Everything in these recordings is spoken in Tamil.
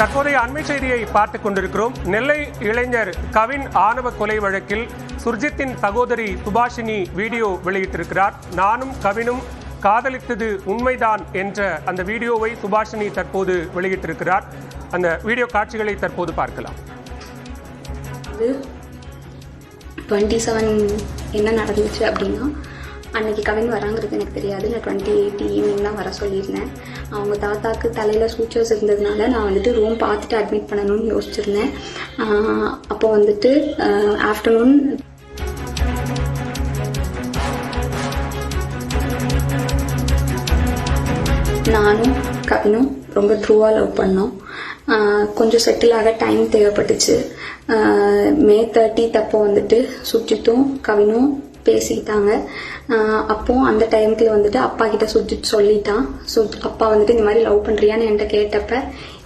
தற்போதைய அண்மை செய்தியை பார்த்துக் கொண்டிருக்கிறோம். நெல்லை இளைஞர் கவின் ஆணவ கொலை வழக்கில் சுர்ஜித்தின் சகோதரி சுபாஷினி வீடியோ வெளியிட்டிருக்கிறார். நானும் கவினும் காதலித்தது உண்மைதான் என்ற அந்த வீடியோவை சுபாஷினி தற்போது வெளியிட்டிருக்கிறார். அந்த வீடியோ காட்சிகளை தற்போது பார்க்கலாம். டுவெண்ட்டி செவன் என்ன நடந்துச்சு அப்படின்னா அன்னைக்கு கவின் வராங்கிறது எனக்கு தெரியாது. நான் டுவெண்ட்டி எயிட் ஈவினிங் தான் வர சொல்லியிருந்தேன். அவங்க தாத்தாக்கு தலையில் சூச்சர்ஸ் இருந்ததுனால நான் வந்துட்டு ரூம் பார்த்துட்டு அட்மிட் பண்ணணும்னு யோசிச்சிருந்தேன். அப்போ வந்துட்டு ஆஃப்டர்நூன் நானும் கவினும் ரொம்ப ட்ரூவாக லவ் பண்ணோம். கொஞ்சம் செட்டில் ஆக டைம் தேவைப்பட்டுச்சு. மே தேர்ட்டி தப்போ வந்துட்டு சுஜித்தும் கவினும் பேசிக்கிட்டாங்க அப்போ அந்த டைமுக்கு வந்துட்டு அப்பா கிட்ட சுஜித் சொல்லிட்டான். சுஜ் அப்பா வந்துட்டு இந்த மாதிரி லவ் பண்ணுறியான்னு என்கிட்ட கேட்டப்ப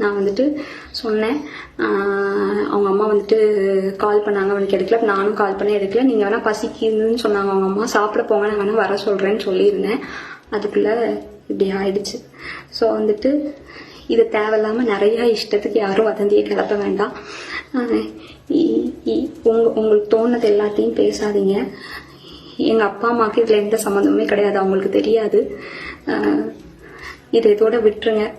நான் வந்துட்டு சொன்னேன். அவங்க அம்மா வந்துட்டு கால் பண்ணாங்க அவனுக்கு எடுக்கல. நானும் கால் பண்ண எடுக்கல. நீங்கள் வேணால் பசிக்குதுன்னு சொன்னாங்க அவங்க அம்மா. சாப்பிட போங்க நான் வேணால் வர சொல்கிறேன்னு சொல்லியிருந்தேன். அதுக்குள்ளே இப்படி ஆயிடுச்சு. ஸோ வந்துட்டு இது தேவையில்லாமல் நிறையா இஷ்டத்துக்கு யாரும் வதந்தியை கிளப்ப வேண்டாம். இ- இ- உங்க உங்களுக்கு தோணுது எல்லாத்தையும் பேசாதீங்க. எங்கள் அப்பா அம்மாவுக்கு இதில் எந்த சம்மந்தமுமே கிடையாது. அவங்களுக்கு தெரியாது. இதை இதோட விட்டுருங்க.